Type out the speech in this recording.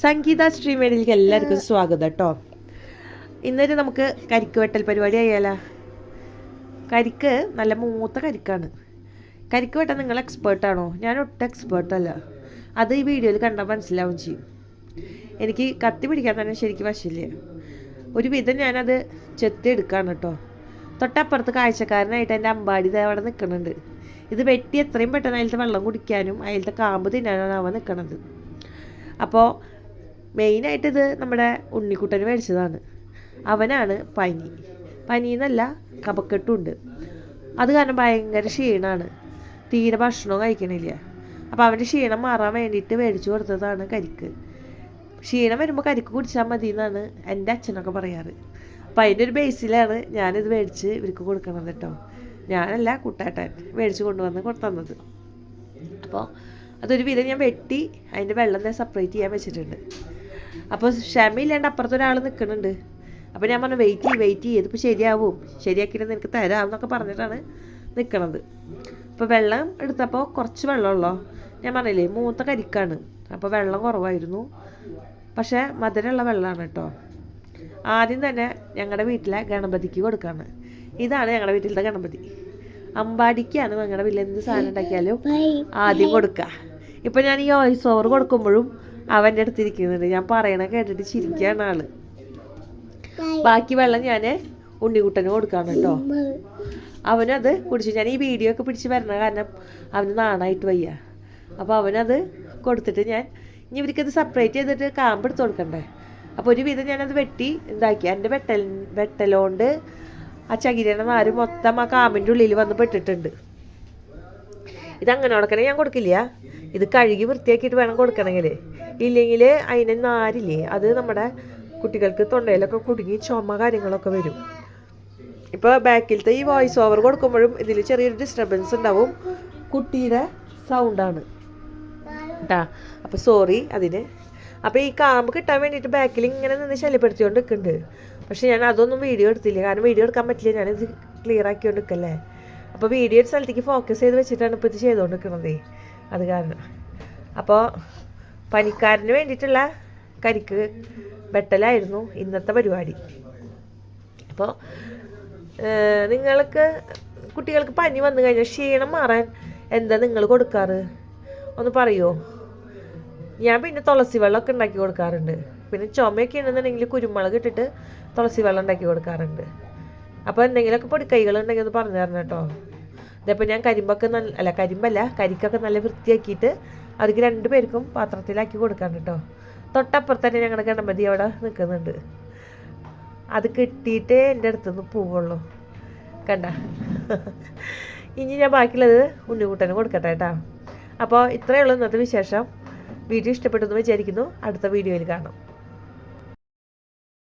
സംഗീത സ്ട്രീമേഡിലേക്ക് എല്ലാവർക്കും സ്വാഗതം കേട്ടോ. ഇന്നൊരു നമുക്ക് കരിക്ക് വെട്ടൽ പരിപാടി ആയാലോ? കരിക്ക് നല്ല മൂത്ത കരിക്കാണ്. കരിക്ക് വെട്ടാൻ നിങ്ങൾ എക്സ്പേർട്ടാണോ ഞാൻ ഒട്ടും എക്സ്പേർട്ടല്ല അത് ഈ വീഡിയോയിൽ കണ്ടാൽ മനസ്സിലാവും ചെയ്യും. എനിക്ക് കത്തി പിടിക്കാൻ തന്നെ ശരിക്കും വശമില്ല. ഒരു വിധം ഞാനത് ചെത്തി കേട്ടോ. തൊട്ടപ്പുറത്ത് കാഴ്ചക്കാരനായിട്ട് എന്റെ അമ്പാടി അവിടെ നിൽക്കുന്നുണ്ട്. ഇത് വെട്ടി എത്രയും പെട്ടെന്ന് അതിലത്തെ വെള്ളം കുടിക്കാനും അതിലത്തെ കാമ്പ് തിന്നാനാണ് അവൻ നിൽക്കണത്. അപ്പോൾ മെയിനായിട്ട് ഇത് നമ്മുടെ ഉണ്ണിക്കുട്ടന് മേടിച്ചതാണ്. അവനാണ് പനി. പനി എന്നല്ല കപക്കെട്ടുമുണ്ട് അത് കാരണം ഭയങ്കര ക്ഷീണമാണ് തീരെ ഭക്ഷണവും കഴിക്കണില്ല. അപ്പോൾ അവന്റെ ക്ഷീണം മാറാൻ വേണ്ടിയിട്ട് മേടിച്ചു കൊടുത്തതാണ് കരിക്ക്. ക്ഷീണം വരുമ്പോൾ കരിക്ക് കുടിച്ചാൽ മതി എന്നാണ് എന്റെ അച്ഛനൊക്കെ പറയാറ്. അപ്പം അതിന്റെ ഒരു ബേസിലാണ് ഞാനിത് മേടിച്ച് ഇവർക്ക് കൊടുക്കണത് കേട്ടോ ഞാനല്ല കുട്ടാട്ടൻ മേടിച്ച് കൊണ്ടുവന്ന് കൊടുത്തന്നത് അപ്പോൾ അതൊരു വിധം ഞാൻ വെട്ടി അതിന്റെ വെള്ളം ഞാൻ സെപ്പറേറ്റ് ചെയ്യാൻ വെച്ചിട്ടുണ്ട്. അപ്പോൾ ക്ഷമയില്ലാണ്ട് അപ്പുറത്തൊരാൾ നിൽക്കുന്നുണ്ട് അപ്പോൾ ഞാൻ പറഞ്ഞു വെയിറ്റ് ചെയ്യ് വെയിറ്റ് ചെയ്യ്. ഇതിപ്പോൾ ശരിയാവും. ശരിയാക്കിയിട്ട് നിനക്ക് തരാം എന്നൊക്കെ പറഞ്ഞിട്ടാണ് നിൽക്കണത് അപ്പോൾ വെള്ളം എടുത്തപ്പോൾ കുറച്ച് വെള്ളമുള്ളോ? ഞാൻ പറഞ്ഞില്ലേ മൂത്ത കരിക്കാണ്. അപ്പോൾ വെള്ളം കുറവായിരുന്നു. പക്ഷേ മധുരമുള്ള വെള്ളമാണ് കേട്ടോ. ആദ്യം തന്നെ ഞങ്ങളുടെ വീട്ടിലെ ഗണപതിക്ക് കൊടുക്കാണ്. ഇതാണ് ഞങ്ങളുടെ വീട്ടിലത്തെ ഗണപതി. അമ്പാടിക്കാണ് ഞങ്ങളുടെ വീട്ടിൽ എന്ത് സാധനം ഉണ്ടാക്കിയാലും ആദ്യം കൊടുക്കുക ഇപ്പം ഞാൻ ഈ വോയിസ് ഓവർ കൊടുക്കുമ്പോഴും അവന്റെ അടുത്തിരിക്കുന്നുണ്ട്. ഞാൻ പറയണ കേട്ടിട്ട് ചിരിക്കുകയാണ് ആൾ. ബാക്കി വെള്ളം ഞാൻ ഉണ്ണിക്കുട്ടന് കൊടുക്കാണ് കേട്ടോ. അവനത് കുടിച്ചു ഞാൻ ഈ വീഡിയോ ഒക്കെ പിടിച്ച് വരണ കാരണം അവന് നാണായിട്ട് വയ്യ. അപ്പോൾ അവനത് കൊടുത്തിട്ട് ഞാൻ ഇനി ഇവർക്കത് സെപ്പറേറ്റ് ചെയ്തിട്ട് കാമ്പ് എടുത്ത് കൊടുക്കണ്ടേ? അപ്പോൾ ഒരു വിധം ഞാനത് വെട്ടി ഇതാക്കി. എന്റെ വെട്ടൽ വെട്ടലോണ്ട് ആ ചകിരിയുടെ നാര് മൊത്തം ആ കാമ്പിന്റെ ഉള്ളിൽ വന്ന് പെട്ടിട്ടുണ്ട്. ഇതങ്ങനെ കൊടുക്കണേ ഞാൻ കൊടുക്കില്ല. ഇത് കഴുകി വൃത്തിയാക്കിയിട്ട് വേണം കൊടുക്കണമെങ്കിൽ ഇല്ലെങ്കിൽ അതിനെ നാരില്ലേ അത് നമ്മുടെ കുട്ടികൾക്ക് തൊണ്ടയിലൊക്കെ കുടുങ്ങി ചുമ കാര്യങ്ങളൊക്കെ വരും. ഇപ്പോൾ ബാക്കിലത്തെ ഈ വോയിസ് ഓവർ കൊടുക്കുമ്പോഴും ഇതിൽ ചെറിയൊരു ഡിസ്റ്റർബൻസ് ഉണ്ടാവും. കുട്ടിയുടെ സൗണ്ടാണ് കേട്ടാ അപ്പോൾ സോറി അതിന്. അപ്പോൾ ഈ കാമ്പ് കിട്ടാൻ വേണ്ടിയിട്ട് ബാക്കിൽ ഇങ്ങനെ നിന്ന് ശല്യപ്പെടുത്തിക്കൊണ്ട് നിൽക്കുന്നുണ്ട് പക്ഷേ ഞാൻ അതൊന്നും വീഡിയോ എടുത്തില്ല. കാരണം വീഡിയോ എടുക്കാൻ പറ്റില്ല. ഞാനിത് ക്ലിയർ ആക്കിക്കൊണ്ട് നിൽക്കല്ലേ അപ്പോൾ വീഡിയോ ഒരു സ്ഥലത്തേക്ക് ഫോക്കസ് ചെയ്ത് വെച്ചിട്ടാണ് ഇപ്പോൾ ഇത് ചെയ്തുകൊണ്ട് അത് കാരണം. അപ്പോൾ പനിക്കാരന് വേണ്ടിയിട്ടുള്ള കരിക്ക് വെട്ടലായിരുന്നു ഇന്നത്തെ പരിപാടി. അപ്പോൾ നിങ്ങൾക്ക് കുട്ടികൾക്ക് പനി വന്നു കഴിഞ്ഞാൽ ക്ഷീണം മാറാൻ എന്താ നിങ്ങൾ കൊടുക്കാറ്? ഒന്ന് പറയുമോ ഞാൻ പിന്നെ തുളസി വെള്ളമൊക്കെ ഉണ്ടാക്കി കൊടുക്കാറുണ്ട്. പിന്നെ ചുമയൊക്കെ ഉണ്ടെന്നുണ്ടെങ്കിൽ കുരുമുളക് ഇട്ടിട്ട് തുളസി വെള്ളം ഉണ്ടാക്കി കൊടുക്കാറുണ്ട്. അപ്പോൾ എന്തെങ്കിലുമൊക്കെ പൊടിക്കൈകൾ ഉണ്ടെങ്കിൽ ഒന്ന് പറഞ്ഞു തരണം കേട്ടോ. ഇതിപ്പോൾ ഞാൻ കരിമ്പൊക്കെ നല്ല അല്ല കരിമ്പല്ല കരിക്കൊക്കെ നല്ല വൃത്തിയാക്കിയിട്ട് അവർക്ക് രണ്ട് പേർക്കും പാത്രത്തിലാക്കി കൊടുക്കാൻ കേട്ടോ തൊട്ടപ്പുറത്ത് തന്നെ ഞങ്ങളുടെ ഗണപതി അവിടെ നിൽക്കുന്നുണ്ട് അത് കിട്ടിയിട്ടേ എന്റെ അടുത്ത് നിന്ന് പോവുള്ളൂ. കണ്ട? ഇനി ഞാൻ ബാക്കിയുള്ളത് ഉണ്ണിക്കുട്ടന് കൊടുക്കട്ടെ കേട്ടോ അപ്പോൾ ഇത്രയേ ഉള്ളൂ ഇന്നത്തെ വിശേഷം. വീഡിയോ ഇഷ്ടപ്പെട്ടു എന്ന് വിചാരിക്കുന്നു. അടുത്ത വീഡിയോയിൽ കാണാം.